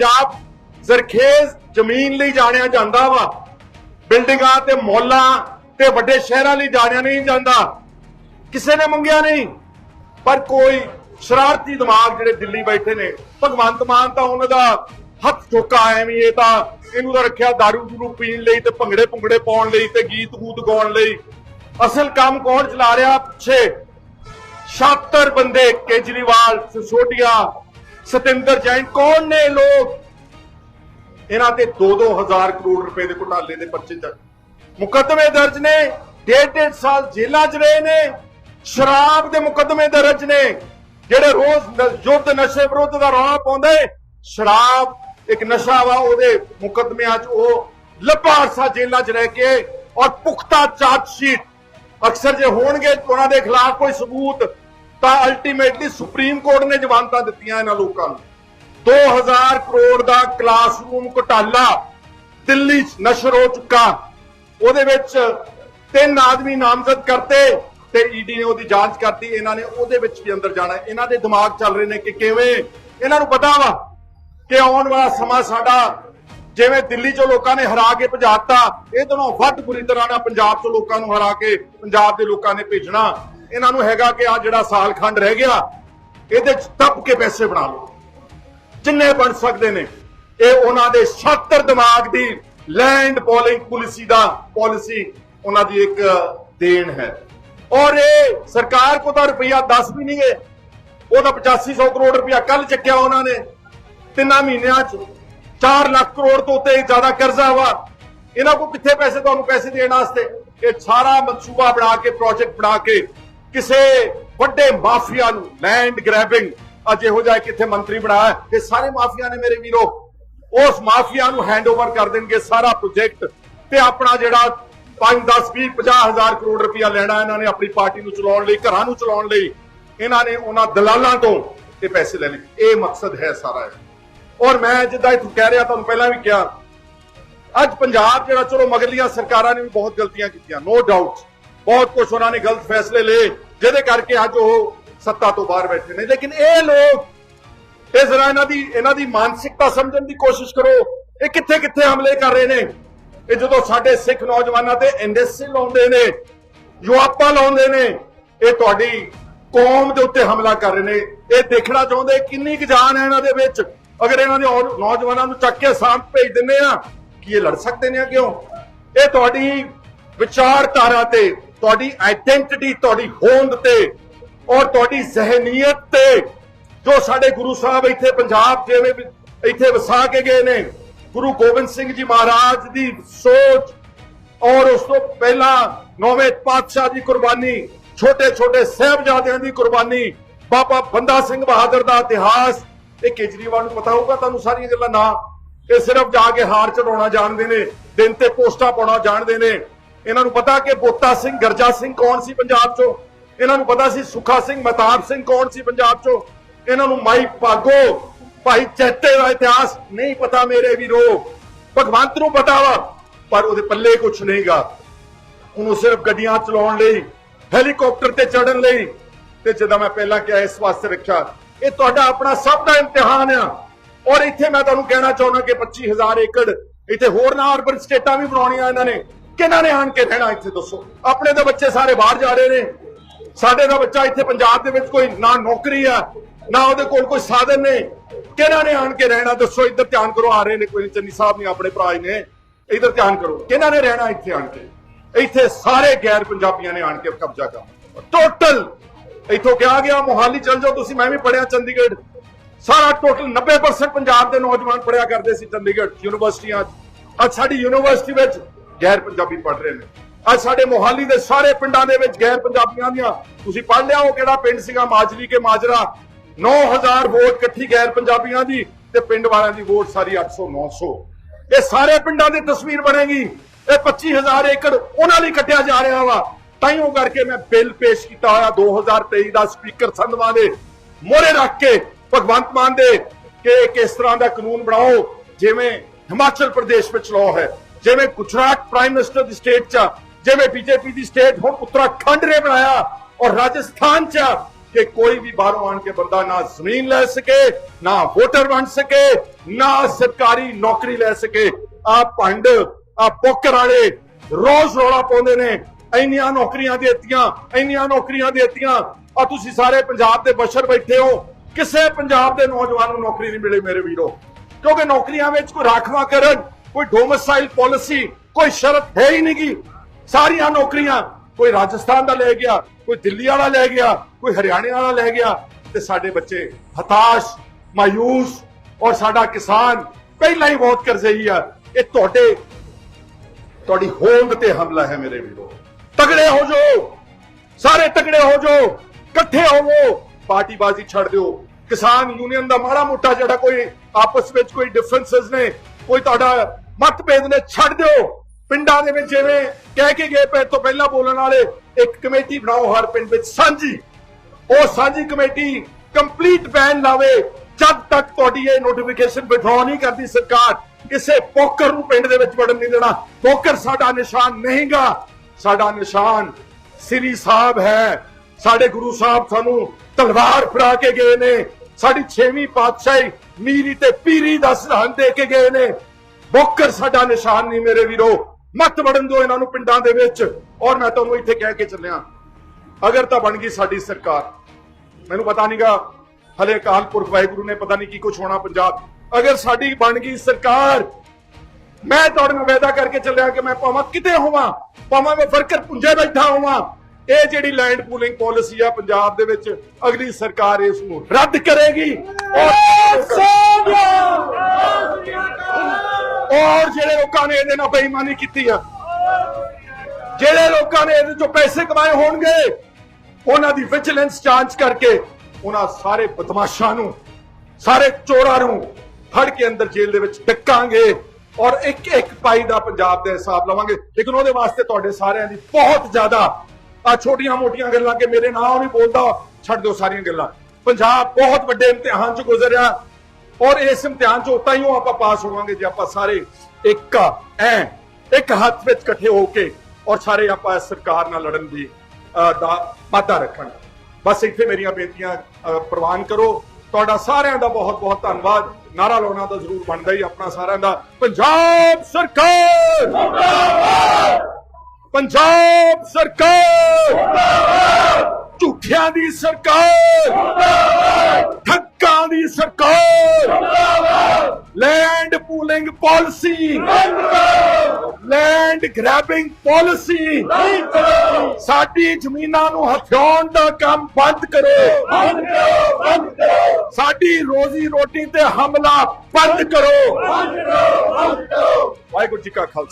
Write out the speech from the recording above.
ਪੰਜਾਬ ਜ਼ਰਖੇਜ਼ ਜ਼ਮੀਨ ਲਈ ਜਾਣਿਆ ਜਾਂਦਾ ਵਾ। ਬਿਲਡਿੰਗਾਂ ਤੇ ਮੌਲਾਂ ਤੇ ਵੱਡੇ ਸ਼ਹਿਰਾਂ ਲਈ ਜਾਣਿਆ ਨਹੀਂ ਜਾਂਦਾ। ਕਿਸੇ ਨੇ ਮੰਗਿਆ ਨਹੀਂ। ਪਰ ਕੋਈ ਸ਼ਰਾਰਤੀ ਦਿਮਾਗ ਜਿਹੜੇ ਦਿੱਲੀ ਬੈਠੇ ਨੇ, ਭਗਵੰਤ ਮਾਨ ਤਾਂ ਉਹਨਾਂ ਦਾ ਹੱਥ ਚੁੱਕਾ ਐਵੇਂ ਇਹ ਤਾਂ ਇਹਨੂੰ ਤਾਂ ਰੱਖਿਆ दारू ਦੂਰੂ ਪੀਣ ਲਈ ਤੇ ਭੰਗੜੇ ਭੁੰਗੜੇ ਪਾਉਣ ਲਈ ਤੇ ਗੀਤ ਗੂਤ ਗਾਉਣ ਲਈ। ਅਸਲ ਕੰਮ ਕੌਣ ਚਲਾ ਰਿਹਾ ਪਿੱਛੇ? 76 ਬੰਦੇ ਕੇਜਰੀਵਾਲ ਸਿਸੋਟੀਆ ਸਤਿੰਦਰ ਜੈਨ, ਕੌਣ ਨੇ ਲੋਕ? ਇਹਨਾਂ ਤੇ 2-2 ਹਜ਼ਾਰ ਕਰੋੜ ਰੁਪਏ ਦੇ ਘੁਟਾਲੇ ਦੇ ਪਰਚੇ ਚ ਮੁਕੱਦਮੇ ਦਰਜ ਨੇ ਡੇਢ ਡੇਢ ਸਾਲ ਜੇਲ੍ਹਾਂ 'ਚ ਰਹੇ ਨੇ, ਸ਼ਰਾਬ ਦੇ ਮੁਕੱਦਮੇ ਦਰਜ ਨੇ। ਜਿਹੜੇ ਰੋਜ਼ ਯੁੱਧ ਨਸ਼ੇ ਵਿਰੁੱਧ ਦਾ ਰੌਲਾ ਪਾਉਂਦੇ, ਸ਼ਰਾਬ ਇੱਕ ਨਸ਼ਾ ਵਾ, ਉਹਦੇ ਮੁਕੱਦਮਿਆਂ 'ਚ ਉਹ ਲੱਭਾ ਅਰਸਾ ਜੇਲ੍ਹਾਂ 'ਚ ਰਹਿ ਕੇ ਔਰ ਪੁਖਤਾ ਚਾਰਜ ਸ਼ੀਟ ਅਕਸਰ ਜੇ ਹੋਣਗੇ, ਉਹਨਾਂ ਦੇ ਖਿਲਾਫ ਕੋਈ ਸਬੂਤ ਤਾਂ ਅਲਟੀਮੇਟਲੀ ਸੁਪਰੀਮ ਕੋਰਟ ਨੇ ਜ਼ਮਾਨਤਾਂ ਦਿੱਤੀਆਂ ਇਹਨਾਂ ਲੋਕਾਂ ਨੂੰ। 2000 ਕਰੋੜ ਦਾ ਕਲਾਸਰੂਮ ਘੁਟਾਲਾ ਦਿੱਲੀ 'ਚ ਨਸ਼ਰ ਹੋ ਚੁੱਕਾ। ਉਹਦੇ ਵਿੱਚ ਤਿੰਨ ਆਦਮੀ ਨਾਮਜ਼ਦ ਕਰਤੇ ਤੇ ਈਡੀ ਨੇ ਉਹਦੀ ਜਾਂਚ ਕਰਤੀ, ਇਹਨਾਂ ਨੇ ਉਹਦੇ ਵਿੱਚ ਵੀ ਅੰਦਰ ਜਾਣਾ। ਇਹਨਾਂ ਦੇ ਦਿਮਾਗ ਚੱਲ ਰਹੇ ਨੇ ਕਿ ਕਿਵੇਂ? ਇਹਨਾਂ ਨੂੰ ਪਤਾ ਵਾ ਕਿ ਆਉਣ ਵਾਲਾ ਸਮਾਂ ਸਾਡਾ ਜਿਵੇਂ ਦਿੱਲੀ 'ਚੋਂ ਲੋਕਾਂ ਨੇ ਹਰਾ ਕੇ ਭਜਾਤਾ ਇਹ ਦੋਨੋਂ ਵੱਧ ਬੁਰੀ ਤਰ੍ਹਾਂ ਨਾਲ ਪੰਜਾਬ 'ਚੋਂ ਲੋਕਾਂ ਨੂੰ ਹਰਾ ਕੇ, ਪੰਜਾਬ ਦੇ ਲੋਕਾਂ ਨੇ ਭੇਜਣਾ। ਇਹਨਾਂ ਨੂੰ ਹੈਗਾ ਕਿ ਆ ਜਿਹੜਾ ਸਾਲ ਖੰਡ ਰਹਿ ਗਿਆ, ਇਹਦੇ 'ਚ ਤੱਪ ਕੇ ਪੈਸੇ ਬਣਾ ਲਓ। ਜਿੰਨੇ ਬਣ ਸਕਦੇ ਨੇ, ਇਹ ਉਹਨਾਂ ਦੇ ਛਾਤਰ ਦਿਮਾਗ ਦੀ ਲੈਂਡ ਪੋਲਿੰਗ ਪਾਲਿਸੀ ਦਾ ਪਾਲਿਸੀ ਉਹਨਾਂ ਦੀ ਇੱਕ ਦੇਣ ਹੈ। ਔਰ ਇਹ ਸਰਕਾਰ ਕੋ ਤਾਂ ਰੁਪਈਆ 10 ਵੀ ਨਹੀਂ ਗਏ ਉਹਦਾ 8500 ਕਰੋੜ ਰੁਪਇਆ ਕੱਲ ਚੱਕਿਆ ਉਹਨਾਂ ਨੇ। ਤਿੰਨਾਂ ਮਹੀਨਿਆਂ 'ਚ 4 ਲੱਖ ਕਰੋੜ ਤੋਂ ਉੱਤੇ ਜ਼ਿਆਦਾ ਕਰਜ਼ਾ ਵਾ। ਇਹਨਾਂ ਕੋ ਕਿੱਥੇ ਪੈਸੇ, ਤੁਹਾਨੂੰ ਪੈਸੇ ਦੇਣ ਵਾਸਤੇ? ਇਹ ਸਾਰਾ ਮਨਸੂਬਾ ਬਣਾ ਕੇ ਪ੍ਰੋਜੈਕਟ ਬਣਾ ਕੇ ਕਿਸੇ ਵੱਡੇ ਮਾਫੀਆ ਨੂੰ ਲੈਂਡ ਗ੍ਰੈਬਿੰਗ ਅੱਜ ਇਹੋ ਜਿਹਾ ਕਿੱਥੇ ਮੰਤਰੀ ਬਣਾਇਆ ਇਹ ਸਾਰੇ ਮਾਫੀਆ ਨੇ ਮੇਰੇ ਵੀਰੋ, ਉਸ ਮਾਫੀਆ ਨੂੰ ਹੈਂਡਓਵਰ ਕਰ ਦੇਣਗੇ ਸਾਰਾ ਪ੍ਰੋਜੈਕਟ ਤੇ ਆਪਣਾ ਜਿਹੜਾ 5 10 20 50 ਹਜ਼ਾਰ ਕਰੋੜ ਰੁਪਇਆ ਲੈਣਾ ਇਹਨਾਂ ਨੇ ਆਪਣੀ ਪਾਰਟੀ ਨੂੰ ਚਲਾਉਣ ਲਈ, ਘਰਾਂ ਨੂੰ ਚਲਾਉਣ ਲਈ, ਇਹਨਾਂ ਨੇ ਉਹਨਾਂ ਦਲਾਲਾਂ ਤੋਂ ਇਹ ਪੈਸੇ ਲੈਣੇ। ਇਹ ਮਕਸਦ ਹੈ ਸਾਰਾ ਔਰ ਮੈਂ ਜਿੱਦਾਂ ਇਹ ਕਹਿ ਰਿਹਾ, ਤੁਹਾਨੂੰ ਪਹਿਲਾਂ ਵੀ ਕਿਹਾ, ਅੱਜ ਪੰਜਾਬ ਜਿਹੜਾ ਚਲੋ ਮਗਰਲੀਆਂ ਸਰਕਾਰਾਂ ਨੇ ਵੀ ਬਹੁਤ ਗਲਤੀਆਂ ਕੀਤੀਆਂ ਨੋ ਡਾਊਟ ਬਹੁਤ ਕੁਝ ਉਹਨਾਂ ਨੇ ਗਲਤ ਫੈਸਲੇ ਲਏ, ਜਿਹਦੇ ਕਰਕੇ ਅੱਜ ਉਹ ਸੱਤਾ ਤੋਂ ਬਾਹਰ ਬੈਠੇ ਨੇ। ਲੇਕਿਨ ਇਹ ਲੋਕ, ਇਹ ਜ਼ਰਾ ਇਹਨਾਂ ਦੀ ਇਹਨਾਂ ਦੀ ਮਾਨਸਿਕਤਾ ਸਮਝਣ ਦੀ ਕੋਸ਼ਿਸ਼ ਕਰੋ। ਇਹ ਕਿੱਥੇ ਕਿੱਥੇ ਹਮਲੇ ਕਰ ਰਹੇ ਨੇ? ਇਹ ਜਦੋਂ ਸਾਡੇ ਸਿੱਖ ਨੌਜਵਾਨਾਂ ਤੇ ਐਨਐਸਏ ਲਾਉਂਦੇ ਨੇ, ਯੁਆਪਾ ਲਾਉਂਦੇ ਨੇ, ਇਹ ਤੁਹਾਡੀ ਕੌਮ ਦੇ ਉੱਤੇ ਹਮਲਾ ਕਰ ਰਹੇ ਨੇ। ਇਹ ਦੇਖਣਾ ਚਾਹੁੰਦੇ ਕਿੰਨੀ ਕੁ ਜਾਨ ਹੈ ਇਹਨਾਂ ਦੇ ਵਿੱਚ? ਅਗਰ ਇਹਨਾਂ ਦੇ ਨੌਜਵਾਨਾਂ ਨੂੰ ਚੱਕ ਕੇ ਸਾਂਭ ਭੇਜ ਦਿੰਦੇ ਆ, ਕੀ ਇਹ ਲੜ ਸਕਦੇ ਨੇ ਕਿਉਂ ਇਹ ਤੁਹਾਡੀ ਵਿਚਾਰਧਾਰਾ ਤੇ ਤੁਹਾਡੀ ਆਇਡੈਂਟੀਟੀ ਤੁਹਾਡੀ ਹੋਂਦ ਤੇ ਔਰ ਤੁਹਾਡੀ ਜ਼ਹਿਨੀਅਤ ਤੇ ਜੋ ਸਾਡੇ ਗੁਰੂ ਸਾਹਿਬ ਇੱਥੇ ਪੰਜਾਬ ਜਿਵੇਂ ਇੱਥੇ ਵਸਾ ਕੇ ਗਏ ਨੇ, ਗੁਰੂ ਗੋਬਿੰਦ ਸਿੰਘ ਜੀ ਮਹਾਰਾਜ ਦੀ ਸੋਚ ਔਰ ਉਸ ਤੋਂ ਪਹਿਲਾਂ ਨੌਵੇਂ ਪਾਤਸ਼ਾਹ ਦੀ ਕੁਰਬਾਨੀ ਛੋਟੇ ਛੋਟੇ ਸਹਿਬਜ਼ਾਦਿਆਂ ਦੀ ਕੁਰਬਾਨੀ, ਬਾਬਾ ਬੰਦਾ ਸਿੰਘ ਬਹਾਦਰ ਦਾ ਇਤਿਹਾਸ, ਇਹ ਕੇਜਰੀਵਾਲ ਨੂੰ ਪਤਾ ਹੋਊਗਾ ਤੁਹਾਨੂੰ ਸਾਰੀਆਂ ਗੱਲਾਂ ਨਾ, ਇਹ ਸਿਰਫ ਜਾ ਕੇ ਹਾਰ ਚੜਾਉਣਾ ਜਾਣਦੇ ਨੇ, ਦਿਨ ਤੇ ਪੋਸਟਾਂ ਪਾਉਣਾ ਜਾਣਦੇ ਨੇ ਇਹਨਾਂ ਨੂੰ ਪਤਾ ਕਿ ਬੋਤਾ ਸਿੰਘ, ਗਰਜਾ ਸਿੰਘ ਕੌਣ ਸੀ ਪੰਜਾਬ 'ਚੋਂ? ਇਹਨਾਂ ਨੂੰ ਪਤਾ ਸੀ ਸੁਖਾ ਸਿੰਘ ਮਤਾਬ ਸਿੰਘ ਕੌਣ ਸੀ ਪੰਜਾਬ 'ਚੋਂ? ਇਹਨਾਂ ਨੂੰ ਮਾਈ ਭਾਗੋ, ਭਾਈ ਚੈਤੇ ਦਾ ਇਤਿਹਾਸ ਨਹੀਂ ਪਤਾ ਮੇਰੇ ਵੀਰੋ। ਭਗਵੰਤ ਨੂੰ ਪਤਾ ਵਾ, ਪਰ ਉਹਦੇ ਪੱਲੇ ਕੁਝ ਨਹੀਂਗਾ। ਉਹਨੂੰ ਸਿਰਫ ਗੱਡੀਆਂ ਚਲਾਉਣ ਲਈ, ਹੈਲੀਕਾਪਟਰ ਤੇ ਚੜਨ ਲਈ। ਤੇ ਜਦੋਂ ਮੈਂ ਪਹਿਲਾਂ ਕਿਹਾ, ਇਸ ਵਾਸਤੇ ਰੱਖਿਆ। ਇਹ ਤੁਹਾਡਾ ਆਪਣਾ ਸਭ ਦਾ ਇਮਤਿਹਾਨ ਆ। ਔਰ ਇੱਥੇ ਮੈਂ ਤੁਹਾਨੂੰ ਕਹਿਣਾ ਚਾਹੁੰਦਾ ਕਿ 25000 ਏਕੜ, ਇੱਥੇ ਹੋਰ ਨਾ ਅਰਬਨ ਸਟੇਟਾਂ ਵੀ ਬਣਾਉਣੀਆਂ ਇਹਨਾਂ ਨੇ। ਕਿਹਨਾਂ ਨੇ ਆਣ ਕੇ ਰਹਿਣਾ ਇੱਥੇ ਦੱਸੋ? ਆਪਣੇ ਤਾਂ ਬੱਚੇ ਸਾਰੇ ਬਾਹਰ ਜਾ ਰਹੇ ਨੇ। ਸਾਡੇ ਦਾ ਬੱਚਾ ਇੱਥੇ ਪੰਜਾਬ ਦੇ ਵਿੱਚ ਕੋਈ ਨਾ ਨੌਕਰੀ ਆ, ਨਾ ਉਹਦੇ ਕੋਲ ਕੋਈ ਸਾਧਨ ਨੇ। ਕਿਹਨਾਂ ਨੇ ਆਣ ਕੇ ਰਹਿਣਾ? ਦੱਸੋ, ਇੱਧਰ ਧਿਆਨ ਕਰੋ, ਆ ਰਹੇ ਨੇ ਕੋਈ, ਚੰਨੀ ਸਾਹਿਬ ਨੇ ਆਪਣੇ ਭਰਾ ਨੇ। ਇੱਧਰ ਧਿਆਨ ਕਰੋ, ਕਿਹਨਾਂ ਨੇ ਰਹਿਣਾ ਇੱਥੇ ਆਣ ਕੇ? ਇੱਥੇ ਸਾਰੇ ਗੈਰ ਪੰਜਾਬੀਆਂ ਨੇ ਆਣ ਕੇ ਕਬਜ਼ਾ ਕਰਨਾ ਟੋਟਲ ਇੱਥੋਂ ਕਿਹਾ ਗਿਆ, ਮੋਹਾਲੀ ਚਲ ਜਾਓ, ਤੁਸੀਂ, ਮੈਂ ਵੀ ਪੜਿਆ ਚੰਡੀਗੜ੍ਹ। ਸਾਰਾ ਟੋਟਲ 90% ਪੰਜਾਬ ਦੇ ਨੌਜਵਾਨ ਪੜਿਆ ਕਰਦੇ ਸੀ ਚੰਡੀਗੜ੍ਹ, ਯੂਨੀਵਰਸਿਟੀਆਂ 'ਚ। ਅੱਜ ਸਾਡੀ ਯੂਨੀਵਰਸਿਟੀ ਵਿੱਚ ਗੈਰ ਪੰਜਾਬੀ ਪੜ ਰਹੇ ਨੇ। ਅੱਜ ਸਾਡੇ ਮੋਹਾਲੀ ਦੇ ਸਾਰੇ ਪਿੰਡਾਂ ਦੇ ਵਿੱਚ ਗੈਰ ਪੰਜਾਬੀਆਂ ਦੀਆਂ, ਤੁਸੀਂ ਪੜ ਲਿਆ ਉਹ ਕਿਹੜਾ ਪਿੰਡ ਸੀਗਾ? ਮਾਜਰੀ ਕੇ ਮਾਜਰਾ। 9000 ਵੋਟ ਇਕੱਠੀ ਗੈਰ ਪੰਜਾਬੀਆਂ ਦੀ ਤੇ ਪਿੰਡ ਵਾਲਿਆਂ ਦੀ ਵੋਟ ਸਾਰੀ 800 900 ਇਹ ਸਾਰੇ ਪਿੰਡਾਂ ਦੀ ਤਸਵੀਰ ਬਣੇਗੀ। ਇਹ 25000 ਏਕੜ ਉਹਨਾਂ ਲਈ ਕੱਟਿਆ ਜਾ ਰਿਹਾ ਵਾ। ਤਾਈਓ ਕਰਕੇ ਮੈਂ ਬਿੱਲ ਪੇਸ਼ ਕੀਤਾ ਹੋਇਆ 2023 ਦਾ ਸਪੀਕਰ ਸੰਧਵਾ ਦੇ। ਮੋਰੇ ਰੱਖ ਕੇ ਭਗਵੰਤ ਮਾਨ ਦੇ ਕਿ ਕਿਸ ਤਰ੍ਹਾਂ ਦਾ ਕਾਨੂੰਨ ਬਣਾਓ, ਜਿਵੇਂ ਹਿਮਾਚਲ ਪ੍ਰਦੇਸ਼ ਵਿੱਚ ਲਾਅ ਹੈ। ਜਿਵੇਂ ਗੁਜਰਾਤ ਪ੍ਰਾਈਮ ਮਿਨਿਸਟਰ ਦੀ ਸਟੇਟ ਚ ਜਿਵੇਂ ਬੀਜੇਪੀ ਦੀ ਸਟੇਟ ਹੁਣ ਉੱਤਰਾਖੰਡ ਨੇ ਬਣਾਇਆ ਔਰ ਰਾਜਸਥਾਨ ਚ ਕਿ ਕੋਈ ਵੀ ਬਾਹਰੋਂ ਆਣ ਕੇ ਬੰਦਾ ਨਾ ਜ਼ਮੀਨ ਲੈ ਸਕੇ, ਨਾ ਵੋਟਰ ਬਣ ਸਕੇ, ਨਾ ਸਰਕਾਰੀ ਨੌਕਰੀ ਲੈ ਸਕੇ। ਆ ਭੰਡ, ਆ ਪੋਕਰ ਵਾਲੇ ਰੋਜ਼ ਰੋਲਾ ਪਾਉਂਦੇ ਨੇ, ਇੰਨੀਆਂ ਨੌਕਰੀਆਂ ਦੇਤੀਆਂ, ਇੰਨੀਆਂ ਨੌਕਰੀਆਂ ਦੇਤੀਆਂ। ਆ ਤੁਸੀਂ ਸਾਰੇ ਪੰਜਾਬ ਦੇ ਬਸ਼ਰ ਬੈਠੇ ਹੋ, ਕਿਸੇ ਪੰਜਾਬ ਦੇ ਨੌਜਵਾਨ ਨੂੰ ਨੌਕਰੀ ਨਹੀਂ ਮਿਲੇ ਮੇਰੇ ਵੀਰੋ। ਕਿਉਂਕਿ ਨੌਕਰੀਆਂ ਵਿੱਚ ਕੋਈ ਰਾਖਵਾਂਕਰਨ ਕੋਈ ਡੋਮਿਸਾਈਲ ਪਾਲਿਸੀ ਕੋਈ ਸ਼ਰਤ ਹੈ ਹੀ ਨਹੀਂਗੀ ਸਾਰੀਆਂ ਨੌਕਰੀਆਂ ਕੋਈ ਰਾਜਸਥਾਨ ਦਾ ਲੈ ਗਿਆ, ਕੋਈ ਦਿੱਲੀ ਵਾਲਾ ਲੈ ਗਿਆ, ਕੋਈ ਹਰਿਆਣੇ ਵਾਲਾ ਲੈ ਗਿਆ ਤੇ ਸਾਡੇ ਬੱਚੇ ਹਤਾਸ਼, ਮਾਯੂਸ ਔਰ ਸਾਡਾ ਕਿਸਾਨ ਪਹਿਲਾਂ ਹੀ ਬਹੁਤ ਕਰਜ਼ਈ ਆ। ਇਹ ਤੁਹਾਡੇ, ਤੁਹਾਡੀ ਹੋਂਦ ਤੇ ਹਮਲਾ ਹੈ ਮੇਰੇ ਵੀਰੋ। ਤਗੜੇ ਹੋ ਜਾਓ, ਸਾਰੇ ਤਗੜੇ ਹੋ ਜਾਓ, ਇਕੱਠੇ ਹੋਵੋ, ਪਾਰਟੀਬਾਜ਼ੀ ਛੱਡ ਦਿਓ। ਕਿਸਾਨ ਯੂਨੀਅਨ ਦਾ ਮਾੜਾ ਮੋਟਾ ਜਿਹੜਾ ਕੋਈ ਆਪਸ ਵਿੱਚ ਕੋਈ ਡਿਫਰੈਂਸਸ ਨੇ ਕੋਈ ਤੁਹਾਡਾ ਮਤਭੇਦ ਨੇ ਛੱਡ ਦਿਓ। ਪਿੰਡਾਂ ਦੇ ਵਿੱਚ ਜਿਵੇਂ ਕਹਿ ਕੇ ਗਏ ਪਏ ਤੋਂ ਪਹਿਲਾਂ ਬੋਲਣ ਵਾਲੇ ਇੱਕ ਕਮੇਟੀ ਬਣਾਓ ਹਰ ਪਿੰਡ ਵਿੱਚ। ਸਾਂਝੀ। ਉਹ ਸਾਂਝੀ ਕਮੇਟੀ ਕੰਪਲੀਟ ਬੈਨ ਲਾਵੇ, ਜਦ ਤੱਕ ਤੁਹਾਡੀ ਇਹ ਨੋਟੀਫਿਕੇਸ਼ਨ ਵਿਡਰਾਅ ਨਹੀਂ ਕਰਦੀ ਸਰਕਾਰ, ਕਿਸੇ ਪੋਕਰ ਨੂੰ ਪਿੰਡ ਦੇ ਵਿੱਚ ਵੜਨ ਨਹੀਂ ਦੇਣਾ। ਪੋਕਰ ਸਾਡਾ ਨਿਸ਼ਾਨ ਨਹੀਂਗਾ। ਸਾਡਾ ਨਿਸ਼ਾਨ ਸ੍ਰੀ ਸਾਹਿਬ ਹੈ। ਸਾਡੇ ਗੁਰੂ ਸਾਹਿਬ ਸਾਨੂੰ ਤਲਵਾਰ ਫੜਾ ਕੇ ਗਏ ਨੇ। ਸਾਡੀ 6ਵੀਂ ਪਾਤਸ਼ਾਹੀ ਮੀਰੀ ਤੇ ਪੀਰੀ ਦਾ ਸਰਹੰਦ ਦੇ ਕੇ ਗਏ ਨੇ। ਬੋਕਰ ਸਾਡਾ ਨਿਸ਼ਾਨ ਨਹੀਂ ਮੇਰੇ ਵੀਰੋ। ਮਤ ਵੜਨ ਦਿਓ ਇਹਨਾਂ ਨੂੰ ਪਿੰਡਾਂ ਦੇ ਵਿੱਚ। ਔਰ ਮੈਂ ਤੁਹਾਨੂੰ ਇੱਥੇ ਕਹਿ ਕੇ ਚੱਲਿਆ, ਅਗਰ ਤਾਂ ਬਣ ਗਈ ਸਾਡੀ ਸਰਕਾਰ। ਮੈਨੂੰ ਪਤਾ ਨਹੀਂਗਾ ਹਲੇ ਅਕਾਲ ਪੁਰਖ ਵਾਹਿਗੁਰੂ ਨੇ ਪਤਾ ਨਹੀਂ ਕੀ ਕੁਝ ਹੋਣਾ ਪੰਜਾਬ। ਅਗਰ ਸਾਡੀ ਬਣ ਗਈ ਸਰਕਾਰ, ਮੈਂ ਤੁਹਾਡੇ ਨਾਲ ਵਾਅਦਾ ਕਰਕੇ ਚੱਲਿਆ ਕਿ ਮੈਂ ਭਾਵੇਂ ਕਿਤੇ ਹੋਵਾਂ, ਭਾਵੇਂ ਮੈਂ ਵਰਕਰ ਪੁੰਜੇ ਬੈਠਾ ਹੋਵਾਂ। ਇਹ ਜਿਹੜੀ ਲੈਂਡ ਪੂਲਿੰਗ ਪਾਲਿਸੀ ਆ ਪੰਜਾਬ ਦੇ ਵਿੱਚ, ਅਗਲੀ ਸਰਕਾਰ ਇਸ ਨੂੰ ਰੱਦ ਕਰੇਗੀ। ਔਰ ਜਿਹੜੇ ਲੋਕਾਂ ਨੇ ਇਹਦੇ ਨਾਲ ਬੇਈਮਾਨੀ ਕੀਤੀ ਆ, ਜਿਹੜੇ ਲੋਕਾਂ ਨੇ ਇਹਦੇ ਚੋਂ ਪੈਸੇ ਕਮਾਏ ਹੋਣਗੇ, ਉਹਨਾਂ ਦੀ ਵਿਜੀਲੈਂਸ ਜਾਂਚ ਕਰਕੇ ਉਹਨਾਂ ਸਾਰੇ ਬਦਮਾਸ਼ਾਂ ਨੂੰ, ਸਾਰੇ ਚੋਰਾਂ ਨੂੰ ਫੜ ਕੇ ਅੰਦਰ ਜੇਲ੍ਹ ਦੇ ਵਿੱਚ ਟਿਕਾਂਗੇ ਔਰ ਇੱਕ ਇੱਕ ਪਾਈ ਦਾ ਪੰਜਾਬ ਦੇ ਹਿਸਾਬ ਲਵਾਂਗੇ। ਲੇਕਿਨ ਉਹਦੇ ਵਾਸਤੇ ਤੁਹਾਡੇ ਸਾਰਿਆਂ ਦੀ ਬਹੁਤ ਜ਼ਿਆਦਾ ਆ ਛੋਟੀਆਂ ਮੋਟੀਆਂ ਗੱਲਾਂ ਕਿ ਮੇਰੇ ਨਾਂ ਨਹੀਂ ਬੋਲਦਾ ਛੱਡ ਦਿਓ ਸਾਰੀਆਂ ਗੱਲਾਂ। ਪੰਜਾਬ ਬਹੁਤ ਵੱਡੇ ਇਮਤਿਹਾਨ ਚ ਗੁਜ਼ਰਿਆ ਔਰ ਇਸ ਇਮਤਿਹਾਨ ਚ ਉਤਾਂ ਹੀ ਉਹ ਆਪਾਂ ਪਾਸ ਹੋਵਾਂਗੇ ਜੇ ਆਪਾਂ ਸਾਰੇ ਇੱਕ ਐ ਇੱਕ ਹੱਥ ਵਿੱਚ ਇਕੱਠੇ ਹੋ ਕੇ ਔਰ ਸਾਰੇ ਆਪਾਂ ਸਰਕਾਰ ਨਾਲ ਲੜਨ ਦੀ ਅ, ਦਾ ਮਾਦਾ ਰੱਖਾਂਗੇ ਬਸ ਇੱਥੇ ਮੇਰੀਆਂ ਬੇਨਤੀਆਂ ਪ੍ਰਵਾਨ ਕਰੋ। ਤੁਹਾਡਾ ਸਾਰਿਆਂ ਦਾ ਬਹੁਤ ਬਹੁਤ ਧੰਨਵਾਦ। ਨਾਰਾ ਲਾਉਣਾ ਤਾਂ ਜ਼ਰੂਰ ਬਣਦਾ ਹੀ ਆਪਣਾ ਸਾਰਿਆਂ ਦਾ। ਪੰਜਾਬ ਸਰਕਾਰ! ਪੰਜਾਬ ਸਰਕਾਰ! ਮੁਰਦਾਬਾਦ ਝੂਠਿਆਂ ਦੀ ਸਰਕਾਰ! ਮੁਰਦਾਬਾਦ ਠੱਗਾਂ ਦੀ ਸਰਕਾਰ! ਮੁਰਦਾਬਾਦ land pooling policy land grabbing policy ਸਾਡੀ ਜ਼ਮੀਨਾਂ ਨੂੰ ਹਥਿਆਉਣ ਦਾ ਕੰਮ ਬੰਦ ਕਰੋ! ਬੰਦ ਕਰੋ ਬੰਦ ਕਰੋ ਸਾਡੀ ਰੋਜ਼ੀ ਰੋਟੀ ਤੇ ਹਮਲਾ ਬੰਦ ਕਰੋ ਬੰਦ ਕਰੋ ਬੰਦ ਕਰੋ! ਵਾਹਿਗੁਰੂ ਜੀ ਕਾ ਖਾਲਸਾ।